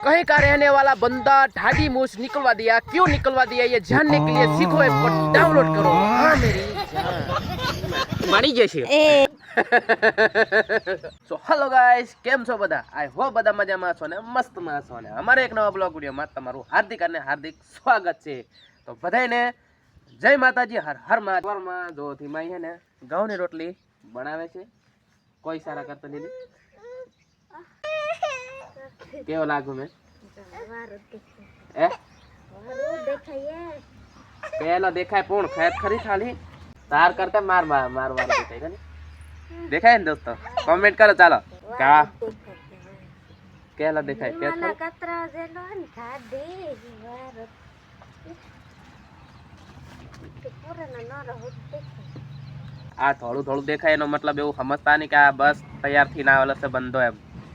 कहीं का रहने वाला बंदा ढाडी मूछ निकलवा दिया क्यों निकलवा दिया ये जानने के लिए सीखो ऐप को डाउनलोड करो हाँ मेरी जान મારી જશે એ સો હેલો ગાઈસ કેમ છો બધા આઈ હોપ બધા મજામાં છો ને મસ્તમાં છો ને અમારે એક નવા બ્લોગ વિડીયોમાં તમારું હાર્દિક અને હાર્દિક સ્વાગત છે તો બધાયને જય માતાજી હર હર માં જો ધીમાઈ હે ને ઘઉંની રોટલી બનાવે છે કોઈ સારા કરતો દીદી કેવો લાગુ મેં એ પેલો દેખાય પૂર્ણ ખેત ખરી ખાલી તાર કરતા માર માર માર માર દેખાય ને દેખાય ને દોસ્તો કોમેન્ટ કરો ચાલો કા કેલા દેખાય પેટ ખરું? કતરા જેલો ને ખાધી વારત પૂરા ન રહો આ થોડું થોડું દેખાય એનો મતલબ એવું સમજતા નહીં કે આ બસ તૈયાર થી ના આવેલો છે બંધો એમ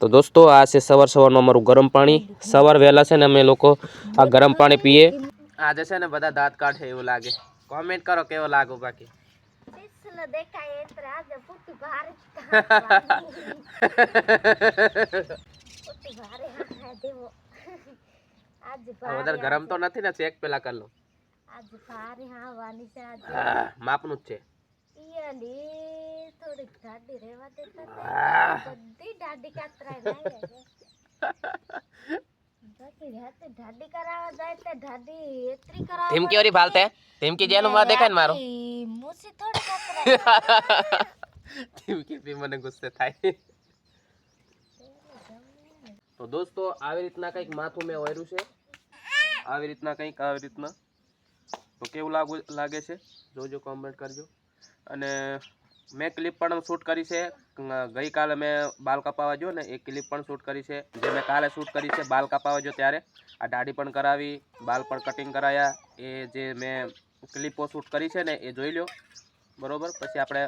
તો દોસ્તો આ છે સવાર સવારનું અમારું ગરમ પાણી સવાર વહેલા છે ને અમે લોકો આ ગરમ પાણી પીએ આજે છે ને બધા દાંત કાઢે એવું લાગે કોમેન્ટ કરો કેવો લાગુ બાકી પિસલો દેખાય એટલે આજે પૂટી ભારે પૂટી ભારે હા દેવો આજ વધારે ગરમ તો નથી ને ચેક પેલા કરી લો આજ ભારે હા વાની છે આજ હા, માપનું જ છે ઈયાલી થોડીક ઢાડી રહેવા દેતા આહ. હતા. બધી ઢાડી કાતરાય લાગે છે. બાકી રાતે ઢાડી કરાવવા જાય તે ઢાડી એતરી કરાવવા ધીમકી ઓરી ભાલતે ધીમકી જેનું માં દેખાય ને મારું ઈ મૂસી થોડી કાતરાય ધીમકી પી મને ગુસ્સે થાય તો દોસ્તો આવી રીતના કંઈક માથું મેં ઓર્યું છે આવી રીતના કંઈક આવી રીતના તો કેવું લાગુ લાગે છે જોજો કોમેન્ટ કરજો અને મેં ક્લિપ પણ શૂટ કરી છે અ, ગઈકાલે મેં બાલ કપાવા જો ને એ ક્લિપ પણ શૂટ કરી છે જે મેં કાલે શૂટ કરી છે બાલ કપાવા જો ત્યારે આ દાઢી પણ કરાવી બાલ પણ કટિંગ કરાયા એ જે મેં ક્લિપો શૂટ કરી છે ને એ જોઈ લો બરોબર પછી આપણે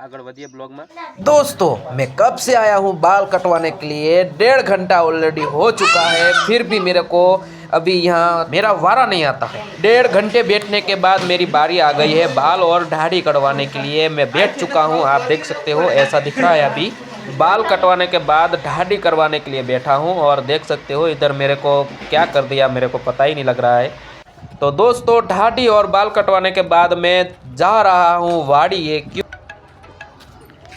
આગળ વધીએ બ્લોગમાં दोस्तों मैं कब से आया हूँ बाल कटवाने के लिए डेढ़ घंटा ऑलरेडी हो चुका है फिर भी मेरे को अभी यहाँ मेरा वारा नहीं आता है डेढ़ घंटे बैठने के बाद मेरी बारी आ गई है बाल और दाढ़ी कटवाने के लिए मैं बैठ चुका हूँ आप देख सकते हो ऐसा दिख रहा है अभी बाल कटवाने के बाद दाढ़ी करवाने के लिए बैठा हूँ और देख सकते हो इधर मेरे को क्या कर दिया मेरे को पता ही नहीं लग रहा है तो दोस्तों दाढ़ी और बाल कटवाने के बाद मैं जा रहा हूँ वाड़ी ये क्यों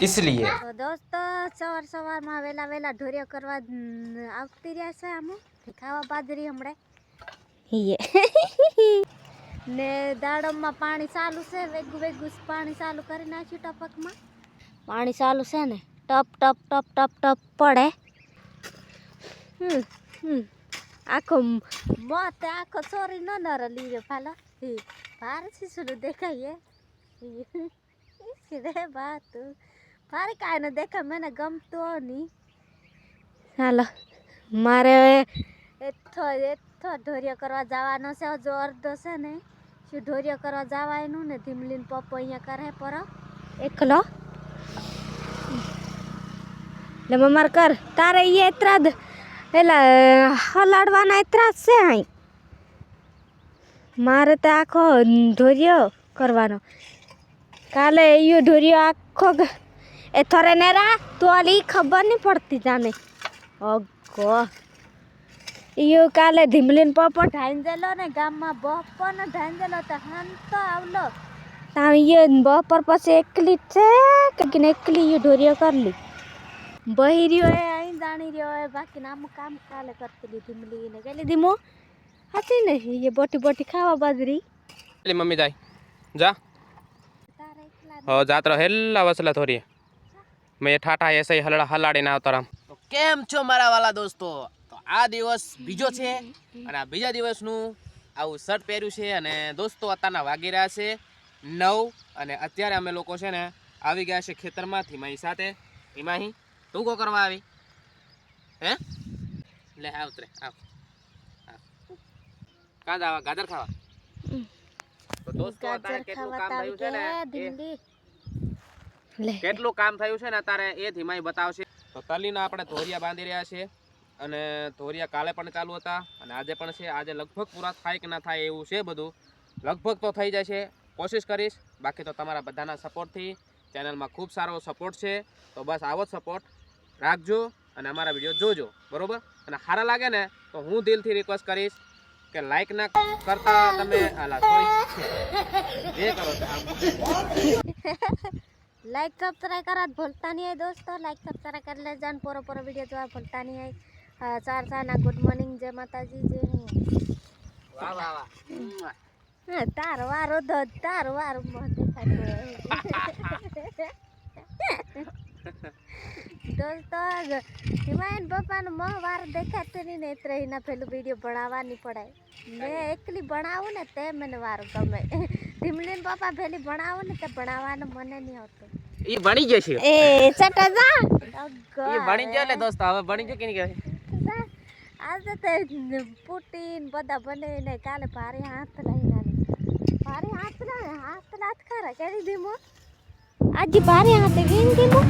इसलिए તો દોસ્તો સવાર સવારમાં વેલા વેલા ઢોરિયો કરવા અમ, આવતી રહ્યા છે આમ ખાવા બાજરી હમણે. ને દાડમમાં પાણી ચાલુ છે વેગું વેગું પાણી ચાલુ કરી નાખ્યું ટપકમાં. પાણી ચાલુ છે ને ટપ ટપ ટપ ટપ ટપ પડે. આખો મોત આખો ચોરી ન નર લીધો ફાલો. ભારે શીશું દેખાય રે વાત. ભારે કાંઈ ન દેખાય મને ગમતો નહીં. હાલો મારે એથો એથો ઢોરિયો કરવા જવાનો છે. હજુ અર્ધો છે ને. શું ઢોરિયો કરવા જવાનું ને? ધીમલીન પપ્પો અહીંયા કરે પર. એકલો. એટલે મમાર કર. તારે એ એતરા જ પેલા હલાડવાના એતરા જ છે અહીં મારે તો આખો ઢોરિયો કરવાનો. કાલે ઈયો ઢોરિયો આખો એ એ થોરે નેરા, તો આલી ખબર નહીં પડતી જાને. અગો. यो काले धिमलिन पप ढाइन्जेलो ने गाममा बप न ढाइन्जेलो त हान्त आउलो। ताम यो बपर पछि एक्ली ठ्याक किन एक्ली यो ढोरियो करली। बहिरियो ए आइ जानी रियो ए बाकी नाम काम काले करतली धिमली ने। गेले दिमो हाथी ने ये बटी बटी खावा बाजरी। ले मम्मी जाय जा। हो जात रह हेल्ला बसला थोरी। मैं ये ठाठा ऐसे ही हलड़ा हलाड़े ना उतरा तो केम छो मारा वाला दोस्तों? આ દિવસ બીજો છે. અને આ બીજા દિવસનું આવું શર્ટ પહેર્યું છે અને દોસ્તો અત્યારના વાગી રહ્યા છે નવ અને અત્યારે અમે લોકો છે ને આવી ગયા છે ખેતરમાં ધીમાહી સાથે. ધીમાહી તું કો કરવા આવી? હે? લે આવ ઉતરે આવ. કાં જાવા ગાજર ખાવા? તો દોસ્તો અત્યારે કેટલું કામ થયું છે ને કેટલું કામ થયું છે ને અત્યારે એ ધીમાઈ બતાવશે. તો તલીના આપણે ધોરિયા બાંધી રહ્યા છે. અને ધોરિયા કાલે પણ ચાલુ હતા અને આજે પણ છે. આજે લગભગ પૂરા થાય કે ના થાય એવું છે બધું. લગભગ તો થઈ છે કોશિશ કરીશ. બાકી તો તમારા બધાના સપોર્ટથી ચેનલમાં ખૂબ સારો સપોર્ટ છે. તો બસ આવો જ સપોર્ટ. રાખજો અને અમારા વીડિયો જોજો. બરાબર? અને સારા લાગે ને તો હું દિલથી રિક્વેસ્ટ કરીશ કે લાઈક ના કરતા તમે જે કરો લાઈક સબસ્ક્રાઈબ કરવા ભૂલતા નહીં દોસ્તો. લાઈક સબસ્ક્રાઈબ કરી લેજો પૂરો પૂરો વીડિયો જોવા ભૂલતા નહીં હા, ચાર ચારના ગુડ મોર્નિંગ જય માતાજી જય વાહ વાહ વાહ. હા, તારો વારો ધ તાર વારો મોં દેખાતો દોસ્તો હિમાયન પપ્પાનો મોં વાર દેખાતો નહીં ને એટલે એના પેલું વીડિયો ભણાવવાની પડે મેં એકલી ભણાવું ને તે મને વાર ગમે. ધીમલીન પપ્પા પેલી ભણાવું ને તે ભણાવવાનું મને નહીં આવતું. એ ભણી જશે એ ચટા જા એ ભણી ગયો એટલે દોસ્તો હવે ભણી ગયો કે નહીં આજે તે પુટીન બધા બનાવીને કાલે ભારે હાથ લઈને. ભારે હાથ ના હાથ લાત ખરા. કેરી દીમો આજે ભારે હાથે ગીન દીમો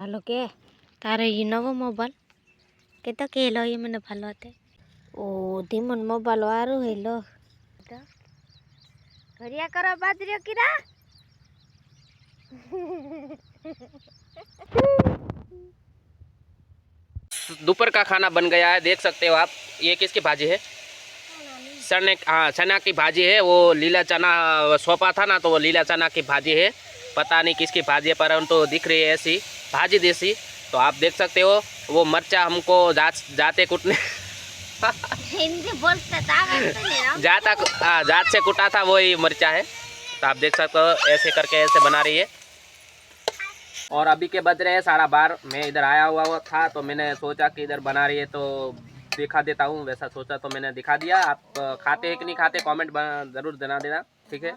હાલો કે તારે એ નવો મોબાઈલ કે તો કે લો એ મને ভালো હતે ઓ ધીમન મોબાઈલ વારું હે લો ઘરિયા કરો બાજરીઓ કીરા दोपहर का खाना बन गया है देख सकते हो आप ये किसकी भाजी है चने हाँ चना की भाजी है वो लीला चना सौंपा था ना तो वो लीला चना की भाजी है पता नहीं किसकी भाजी है परंतु दिख रही है ऐसी भाजी देसी तो आप देख सकते हो वो मरचा हमको जात जाते कुटने। हिंदी बोलते ताकत जाता हाँ, जात से कुटा था वही मरचा है। तो आप देख सकते हो ऐसे करके ऐसे बना रही है। और अभी के बज रहे हैं साढ़ा बार मैं इधर आया हुआ था तो मैंने सोचा कि इधर बना रही है तो दिखा देता हूँ वैसा सोचा तो मैंने दिखा दिया। आप खाते हैं कि नहीं खाते कमेंट ज़रूर देना देना ठीक है?